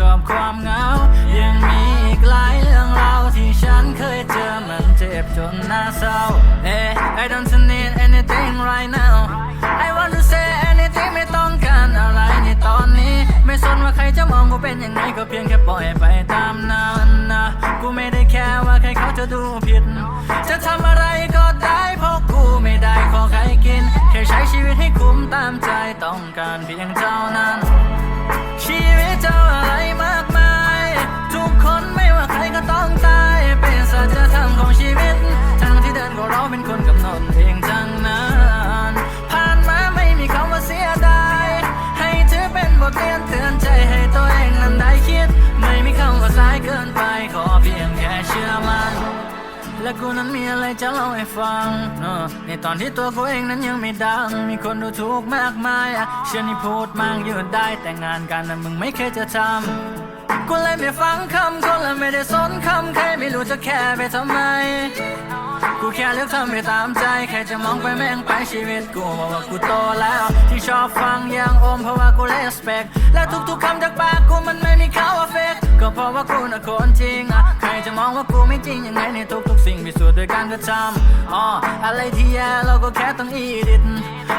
กับความเหงา ยังมีอีกหลายเรื่องราวที่ฉันเคยเจอมันเจ็บจนน่าเศร้า Hey I don't need anything right now I want to say anything ไม่ต้องการอะไรในตอนนี้ ไม่สนว่าใครจะมองกูเป็นยังไงก็เพียงแค่ปล่อยไปตามนั้นนะกูไม่ได้แค่ว่าใครเขาจะดูผิด จะทำอะไรก็ได้เพราะกูไม่ได้ขอใครกิน แค่ใช้ชีวิตให้คุ้มตามใจต้องการเพียงเท่านั้น ชีวิตเจ้าอะไรมากมาย ทุกคนไม่ว่าใครก็ต้องตาย เป็นสัจธรรมของชีวิต และกูนั้นมีอะไรจะเล่าให้ฟังเออในตอนที่ตัวกูเองนั้นยังไม่ดัง มีคนดูถูกมากมายอะเชื่อนี่พูดมากยุดได้แต่งานกันนะมึงไม่เคยจะทำกูเลยไม่ฟังคำคนและไม่ได้สนคำใครไม่รู้จะแค่ไปทำไม กูแค่เลือกทำไปตามใจ ใครจะมองไปแม่งไปชีวิตกูบอกว่ากูโตแล้ว ที่ชอบฟังอย่างโอมเพราะว่ากูเลสเปกและทุกๆคำจากปากกูมันไม่มีเขาว่าเฟกก็เพราะว่ากูน่ะคนจริงอะ จะมองว่ากูไม่จริงยังไงในทุกๆสิ่งพิสูจน์ด้วยการกระทำอ๋ออะไรที่แย่เราก็แค่ต้องอีดิท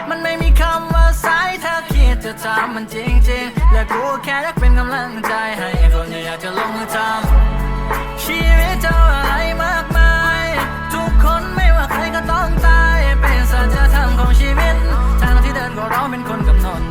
มันไม่มีคำว่าสายถ้าคิดจะทำมันจริงๆ และกูแค่อยากเป็นกำลังใจให้คนอยากจะลงมือทำชีวิตเจ้าอะไรมากมาย ทุกคนไม่ว่าใครก็ต้องตาย เป็นสัจธรรมของชีวิตทางที่เดินก็เราเป็นคนกำหนด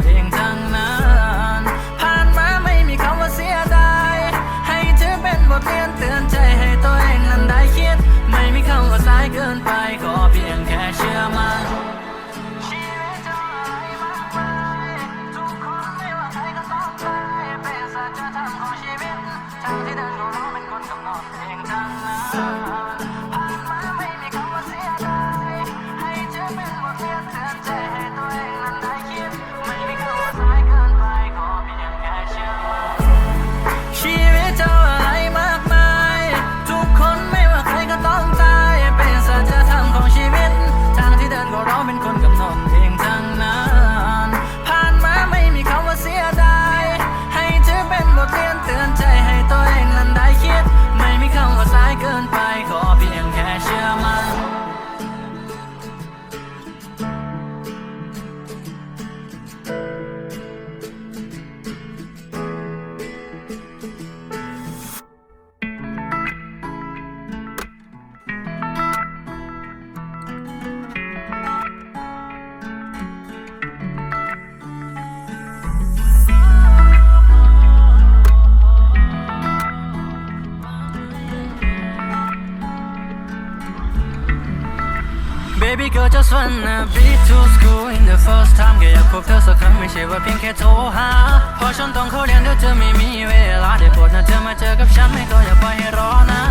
Baby girl just wanna be to school in the first time แค่อยากพบเธอสักครั้งไม่ใช่ว่าเพียงแค่โทรหาเพราะฉันต้องเข้าเรียนเดี๋ยวจะไม่มีเวลาได้โปรดนะเธอมาเจอกับฉันไม่ก็อย่าปล่อยให้รอนะ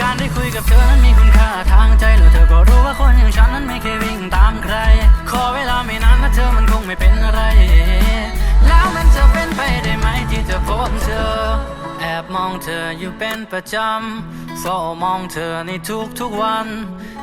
การได้คุยกับเธอนั้นมีคุณค่าทางใจแล้วเธอก็รู้ว่าคนอย่างฉันนั้นไม่เคยวิ่งตามใคร ขอเวลาไม่นานนะเธอมันคงไม่เป็นอะไร แล้วมันจะเป็นไปได้ไหมที่จะพบเธอ แอบมองเธออยู่เป็นประจำเฝ้ามองเธอในทุกๆวัน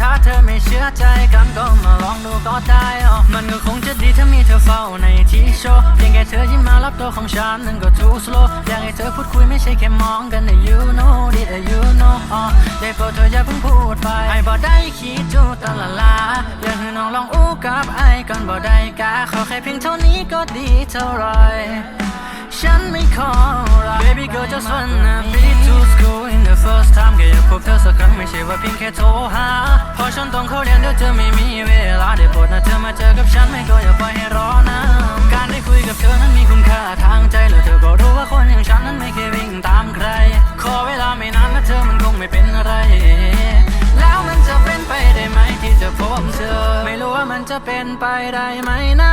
ถ้าเธอไม่เชื่อใจกันก็มาลองดูก็ได้อ๋อมันก็คงจะดีถ้ามีเธอเฝ้าในที่โชว์เพียงแค่เธอยิ้มมารับตัวของฉันนั้นก็ too slow อยากให้เธอพูดคุยไม่ใช่แค่มองกันแต่ you know did you know อ๋อได้โปรดเธออย่าเพิ่งพูดไปไอ้บ่ได้คิดจูตละลาอยากให้น้องลองอู้กับไอ้ก่อนบ่ได้กาขอแค่เพียงเท่านี้ก็ดีเท่าไรฉันไม่ขอรัก Baby girl just wanna be to school first time แค่อยากพบเธอสักครั้งไม่ใช่ว่าเพียงแค่โทรหาเพราะฉันต้องเข้าเรียนเดี๋ยวจะไม่มีเวลาได้โปรดนะเธอมาเจอกับฉันไม่ก็อย่าปล่อยให้รอนะการได้คุยกับเธอนั้นมีคุณค่าทางใจแล้วเธอก็รู้ว่าคนอย่างฉันนั้นไม่เคยวิ่งตามใคร ขอเวลาไม่นานนะเธอมันคงไม่เป็นอะไร แล้วมันจะเป็นไปได้ไหมที่จะพบเธอ ไม่รู้ว่ามันจะเป็นไปได้ไหมนะ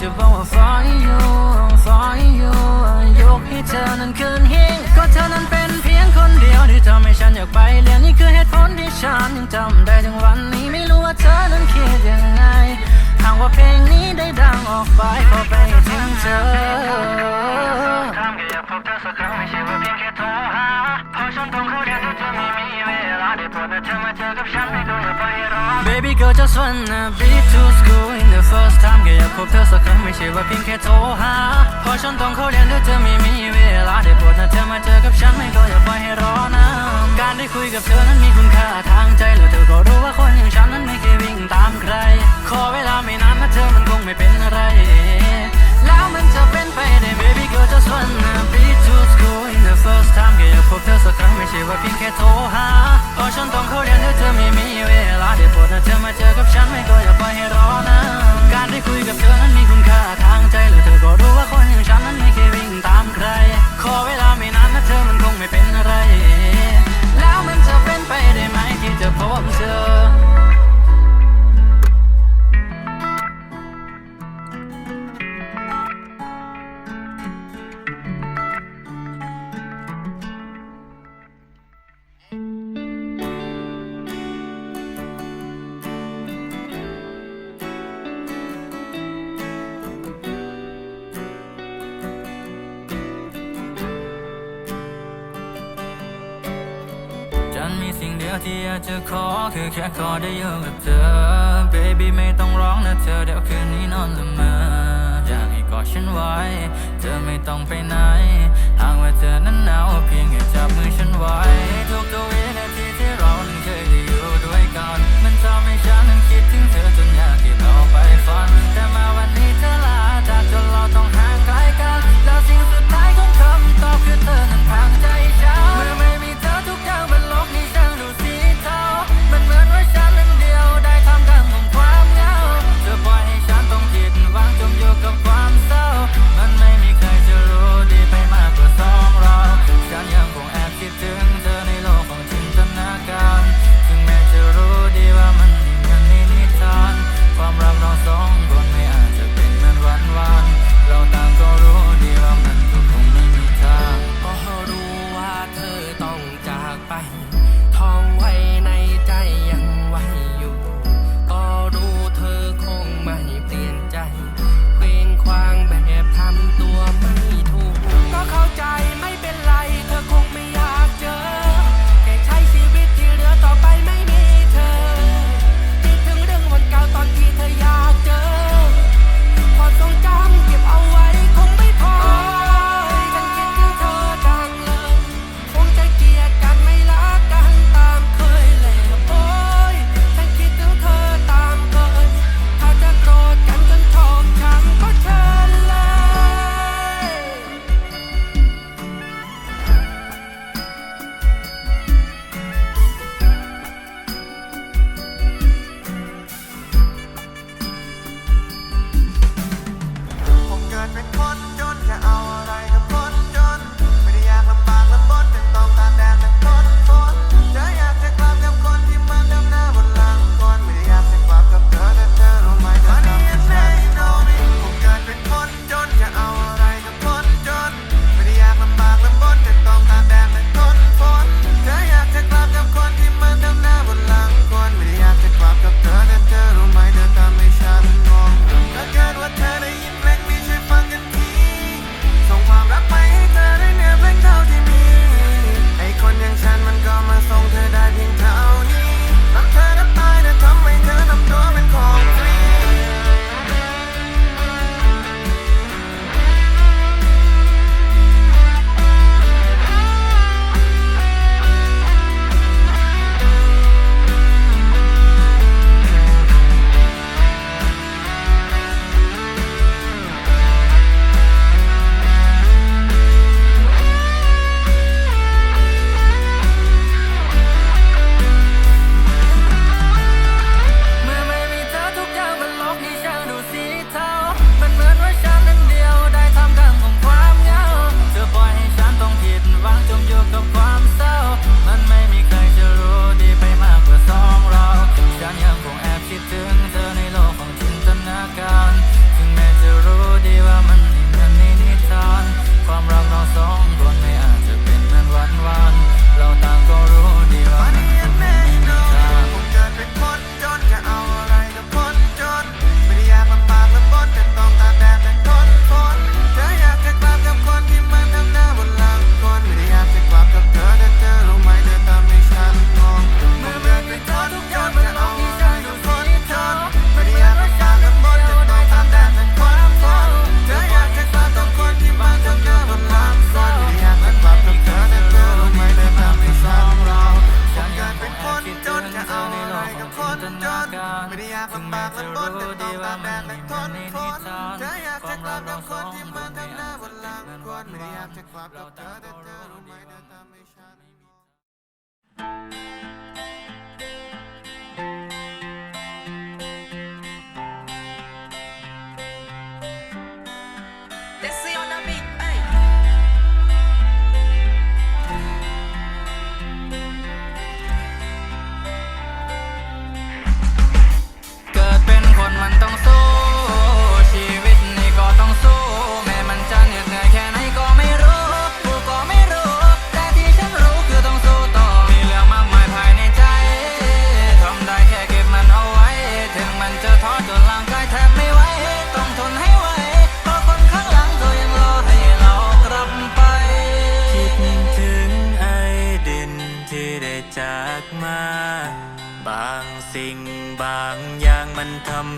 จะบอกว่า for you for you ยกให้เธอนั้นคืนหิ้งก็เธอนั้นเป็นเพียงคนเดียวที่ทำให้ฉันอยากไปเรียนนี่คือเหตุผลที่ฉันยังจำได้ถึงวันนี้ไม่รู้ว่าเธอนั้นคิดยังไงหากว่าเพลงนี้ได้ดังออกไปพอไปถึงเธอทำแค่อยากพบเธอสักครั้งไม่ใช่าเพียงแค่โทรหาเพราะฉันต้องเข้าเรียนถ้ไม่มีเวลาได้โปดเธมาเจอกับฉันไม่ต้องอย่าไปรอ Baby girl just wanna be to school in the fall พบเธอสักครั้งไม่ใช่ว่าเพียงแค่โทรหาเพราะฉันต้องเข้าเรียนด้วยเธอไม่มีเวลาได้โปรดนะเธอมาเจอกับฉันไม่ก็อย่าปล่อยให้รอนะการได้คุยกับเธอนั้นมีคุณค่าทางใจแล้วเธอก็รู้ว่าคนอย่างฉันนั้นไม่เคยวิ่งตามใคร ขอเวลาไม่นานนะเธอมันคงไม่เป็นอะไร แล้วมันจะเป็นไปได้ Baby girl just wanna be to school in the first time แค่อยากพบเธอสักครั้งไม่ใช่ว่าเพียงแค่โทรหาเพราะฉันต้องเข้าเรียนด้วยเธอไม่มีเวลาได้โปรดนะเธอมาเจอกับฉันไม่ก็อย่าปล่อยให้รอนะ การได้คุยกับเธอนั้นมีคุณค่าทางใจและเธอก็รู้ว่าคนอย่างฉันนั้นไม่เคยวิ่งตามใคร ขอเวลาไม่นาน ได้อยู่กับเธอ baby ไม่ต้องร้องนะเธอเดี๋ยวคืนนี้นอนละเมออยากให้กอดฉันไว้ เธอไม่ต้องไปไหนหากว่าเธอนั้นหนาวเพียงแค่จับมือฉันไว้ทุกๆวินาที เป็นคนจนจะเอาอะไรากมา บางสิ่งบางอย่างมันทำ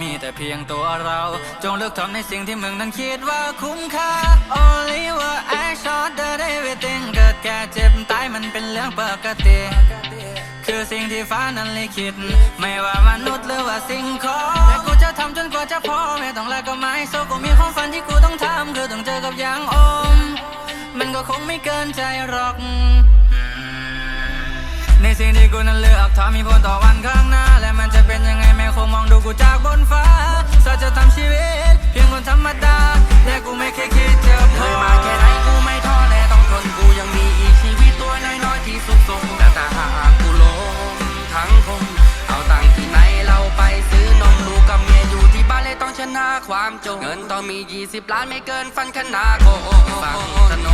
มีแต่เพียงตัวเรา จงเลือกทำในสิ่งที่มึงนั้นคิดว่าคุ้มค่า Only what I shot the day we think เกิดแก่เจ็บตายมันเป็นเรื่องปกติ คือสิ่งที่ฟ้านั้นลิขิตไม่ว่ามนุษย์หรือว่าสิ่งของและกูจะทำจนกว่าจะพอไม่ต้องแลกก็ไม่โซกูมีความฝันที่กูต้องทำคือต้องเจอกับยางอม มันก็คงไม่เกินใจหรอก ในสิ่งที่กูนั้นเลือกทำมีผลต่อวันข้างหน้า และมันจะเป็นยังไงแม่คงมองดูกูจากบนฟ้าสัจธรรมชีวิต เพียงคนธรรมดา และกูไม่เคยคิดจะพอมาแค่ไหนกูไม่ท้อและต้องทนกูยังมีอีกชีวิตตัวน้อยๆที่สุขสมแต่ถ้าหากกูล้มทั้งคงเอาตังค์ที่ไหนเราไปซื้อนมลูกกับเมียอยู่ที่บ้านเลยต้องชนะความจนเงินต้องมี 20 ล้านไม่เกินฟันขนาดโกฟังสน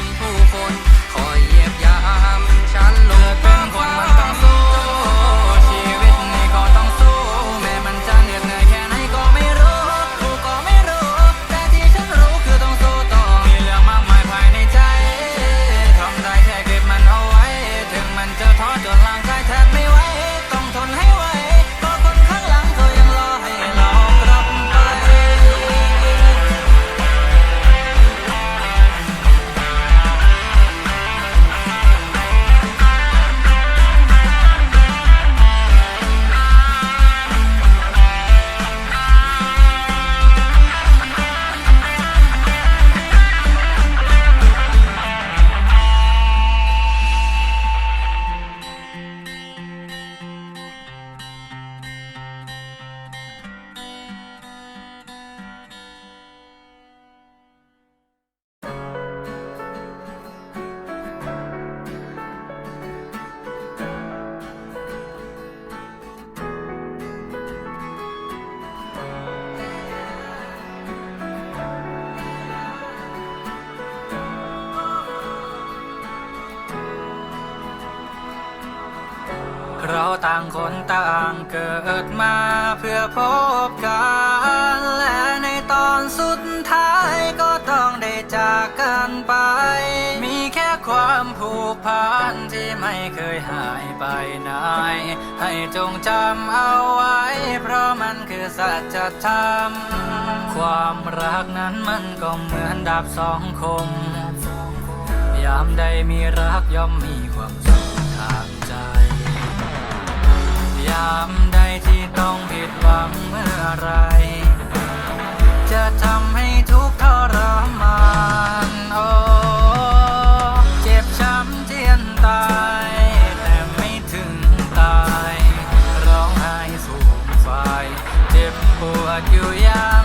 น Và ต่างคนต่างเกิดมาเพื่อพบกัน และในตอนสุดท้ายก็ต้องได้จากกันไป มีแค่ความผูกพันที่ไม่เคยหายไปไหน ให้จงจำเอาไว้ เพราะมันคือสัจธรรม ความรักนั้นมันก็เหมือนดาบสองคม ยามใดมีรักย่อมมี ยามใดที่ต้องผิดหวังเมื่อไร จะทำให้ทุกข์ทรมานโอ้เจ็บช้ำเจียนตาย แต่ไม่ถึงตาย ร้องไห้สูงไฟเจ็บปวดอยู่อย่าง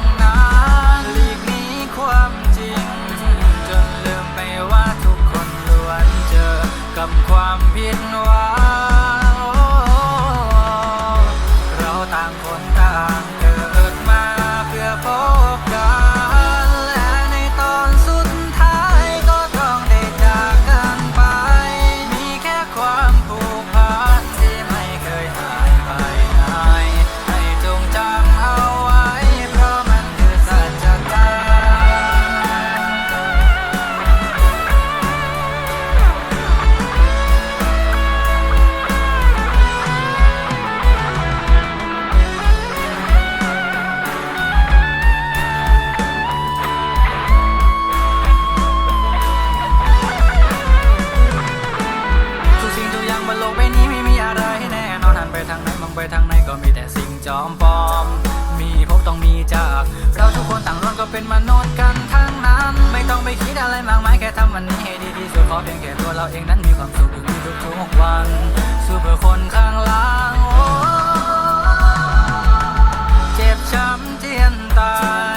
เจ็บช้ำเจียนตาย